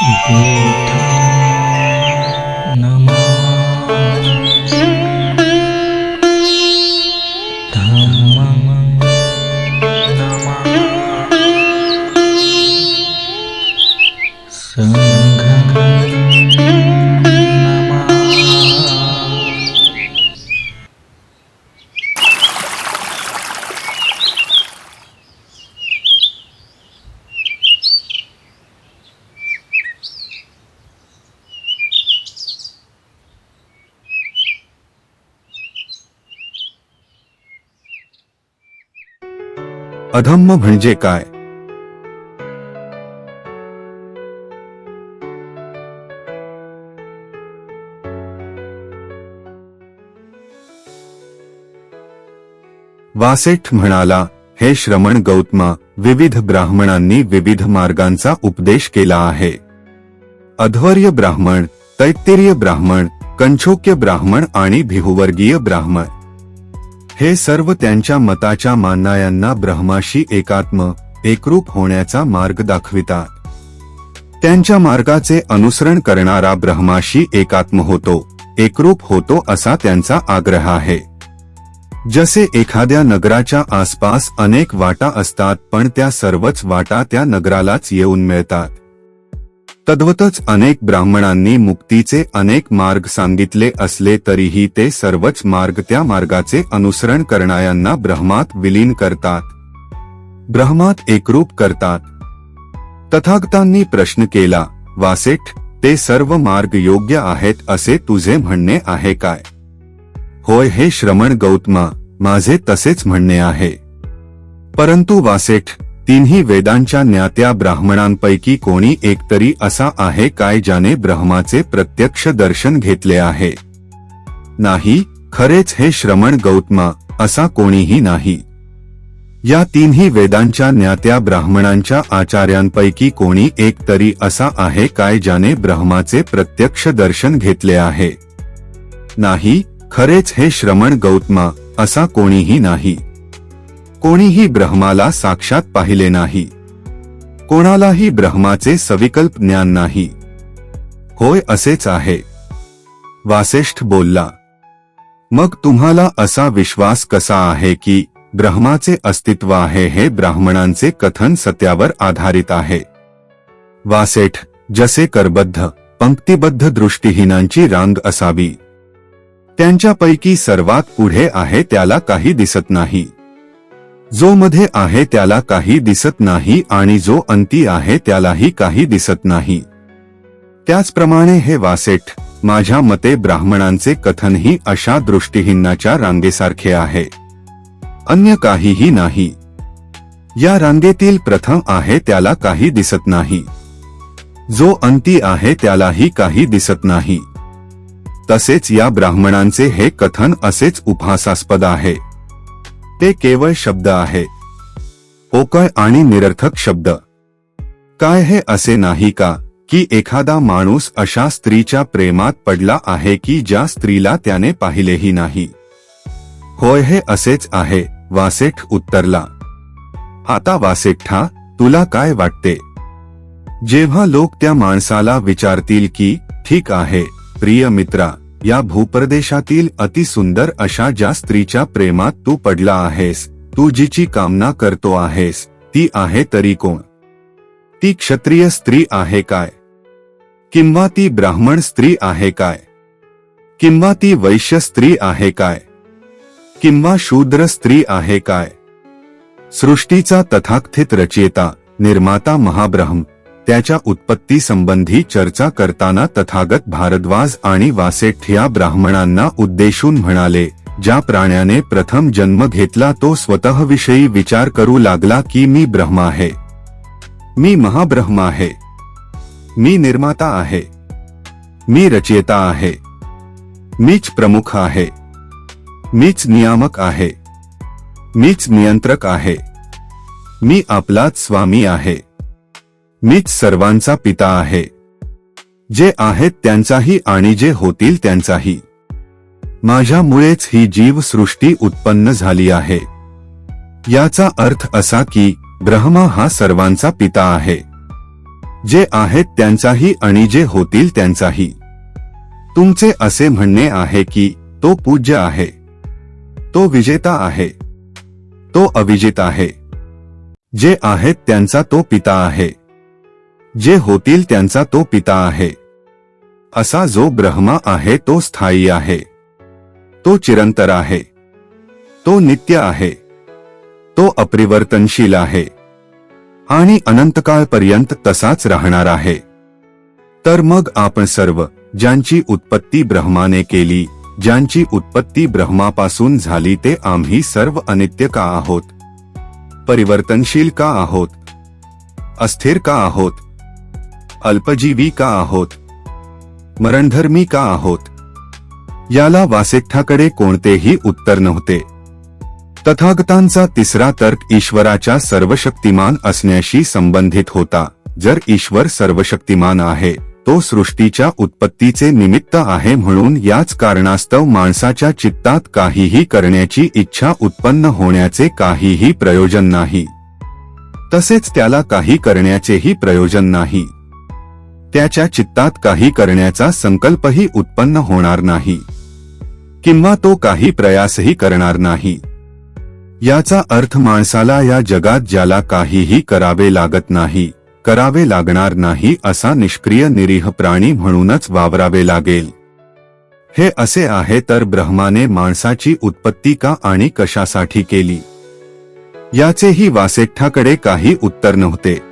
嗯 거. अधम्म म्हणजे काय? वासेठ म्हणाला हे श्रमण गौतमा विविध ब्राह्मणांनी विविध मार्गांचा उपदेश केला आहे. अध्वर्य ब्राह्मण तैत्तिरीय ब्राह्मण कंछोक्य ब्राह्मण आणि भिहुवर्गीय ब्राह्मण. हे सर्व त्यांच्या मताच्या मानायांना ब्रह्माशी एकात्म एकरूप होण्याचा मार्ग दाखवितात. त्यांच्या मार्गाचे अनुसरण करणारा ब्रह्माशी एकात्म होतो एकरूप होतो असा त्यांचा आग्रह आहे. जसे एखाद्या नगराच्या आसपास अनेक वाटा असतात पण त्या सर्वच वाटा त्या नगरालाच येऊन मिळतात. तद्वतच अनेक ब्राह्मणांनी मुक्तीचे अनेक मार्ग सांगितले असले तरीही ते सर्वच मार्ग त्या मार्गाचे अनुसरण करणाऱ्यांना ब्रह्मात विलीन करतात. ब्रह्मात एकरूप करतात. तथागतांनी प्रश्न केला वासेठ ते सर्व मार्ग योग्य आहेत असे तुझे म्हणणे आहे काय? होय हे श्रमण गौतमा माझे तसेच म्हणणे आहे. परंतु वासेठ तिन्ही वेदांच्या ज्ञात्या ब्राह्मणांपैकी कोणी एकतरी असा आहे काय ज्याने ब्रह्माचे प्रत्यक्ष दर्शन घेतले आहे? नाही खरेच हे श्रमण गौतमा असा कोणीही नाही. या तिन्ही वेदांच्या ज्ञात्या ब्राह्मणांच्या आचार्यांपैकी कोणी एक तरी असा आहे काय ज्याने ब्रह्माचे प्रत्यक्ष दर्शन घेतले आहे? नाही खरेच हे श्रमण गौतमा असा कोणीही नाही. कोणीही ब्रह्माला साक्षात पाहिले नाही. कोणालाही ब्रह्माचे सविकल्प ज्ञान नाही. होय असेच आहे. वासिष्ठ बोलला मग तुम्हाला असा विश्वास कसा आहे की ब्रह्माचे अस्तित्व आहे हे ब्राह्मणांचे कथन सत्यावर आधारित आहे वासेठ जसे करबद्ध पंक्तिबद्ध दृष्टीहीनांची रांग असावी. त्यांच्यापैकी सर्वात पुढे आहे त्याला काही दिसत नाही. जो मध्ये आहे त्याला काही दिसत नाही आणि जो अंती आहे त्यालाही काही दिसत नाही. त्याचप्रमाणे हे वासेठ माझ्या मते ब्राह्मणांचे कथनही अशा दृष्टीहीनाच्या रांगेसारखे आहे. अन्य काहीही नाही. या रांगेतील प्रथम आहे त्याला काही दिसत नाही. जो अंती आहे त्यालाही काही दिसत नाही. तसेच या ब्राह्मणांचे हे कथन असेच उपहासास्पद आहे. ते केवळ शब्द आहे. हो पोकळ आणि निरर्थक शब्द? काय हे असे नाही का की एखादा माणूस अशा स्त्रीच्या प्रेमात पडला आहे की ज्या स्त्रीला त्याने पाहिलेही नाही? होय हे असेच आहे वासेठ उत्तरला. आता वासेठा तुला काय वाटते? जेव्हा लोक त्या माणसाला विचारतील की ठीक आहे प्रिय मित्रा या भूप्रदेशातील अतिसुंदर अशा ज्या स्त्रीच्या प्रेमात तू पडला आहेस तू जिची कामना करतो आहेस ती आहे तरी कोण? ती क्षत्रिय स्त्री आहे काय? किंवा ती ब्राह्मण स्त्री आहे काय? किंवा ती वैश्य स्त्री आहे काय? किंवा शूद्र स्त्री आहे काय? सृष्टीचा तथाकथित रचयिता निर्माता महाब्रह्म त्याच्या उत्पत्ती संबंधी चर्चा करताना तथागत भारद्वाज आणि वासेठिया ब्राह्मणांना उद्देशून म्हणाले ज्या प्राण्याने प्रथम जन्म घेतला तो स्वतःविषयी विचार करू लागला की मी ब्रह्म आहे. मी महाब्रह्म आहे. मी निर्माता आहे. मी रचयिता आहे. मीच प्रमुख आहे. मीच नियामक आहे. मीच नियंत्रक आहे. मी आपलाच स्वामी आहे. मीच सर्वांचा पिता आहे. जे आहेत त्यांचाही आणि जे होतील त्यांचाही. माझ्यामुळेच ही जीवसृष्टी उत्पन्न झाली आहे. याचा अर्थ असा की ब्रह्मा हा सर्वांचा पिता आहे. जे आहेत त्यांचाही आणि जे होतील त्यांचाही. तुमचे असे म्हणणे आहे की तो पूज्य आहे. तो विजेता आहे. तो अविजित आहे. जे आहेत त्यांचा तो पिता आहे. जे होतील त्यांचा तो पिता आहे. असा जो ब्रह्मा आहे तो स्थायी आहे. तो चिरंतर आहे. तो नित्य आहे. तो अपरिवर्तनशील आहे. आणि अनंतकाळपर्यंत तसाच राहणार आहे. तर मग आपण सर्व ज्यांची उत्पत्ती ब्रह्माने केली ज्यांची उत्पत्ती ब्रह्मापासून झाली ते आम्ही सर्व अनित्य का आहोत? परिवर्तनशील का आहोत? अस्थिर का आहोत? अल्पजीवी का आहोत? मरणधर्मी का आहोत? याला वासेठाकडे कोणतेही उत्तर नव्हते. तथागतांचा तिसरा तर्क ईश्वराच्या सर्वशक्तिमान असण्याशी संबंधित होता. जर ईश्वर सर्वशक्तिमान आहे तो सृष्टीच्या उत्पत्तीचे निमित्त आहे म्हणून याच कारणास्तव माणसाच्या चित्तात काहीही करण्याची इच्छा उत्पन्न होण्याचे काहीही प्रयोजन नाही. तसेच त्याला काही करण्याचेही प्रयोजन नाही. त्याच्या चित्तात काही करण्याचा संकल्पही उत्पन्न होणार नाही. किंवा तो काही प्रयासही करणार नाही. याचा अर्थ माणसाला या जगात ज्याला काहीही करावे लागत नाही करावे लागणार नाही असा निष्क्रिय निरीह प्राणी म्हणूनच वावरावे लागेल. हे असे आहे तर ब्रह्माने माणसाची उत्पत्ती का आणि कशासाठी केली? याचेही वासेठ्ठाकडे काही उत्तर नव्हते.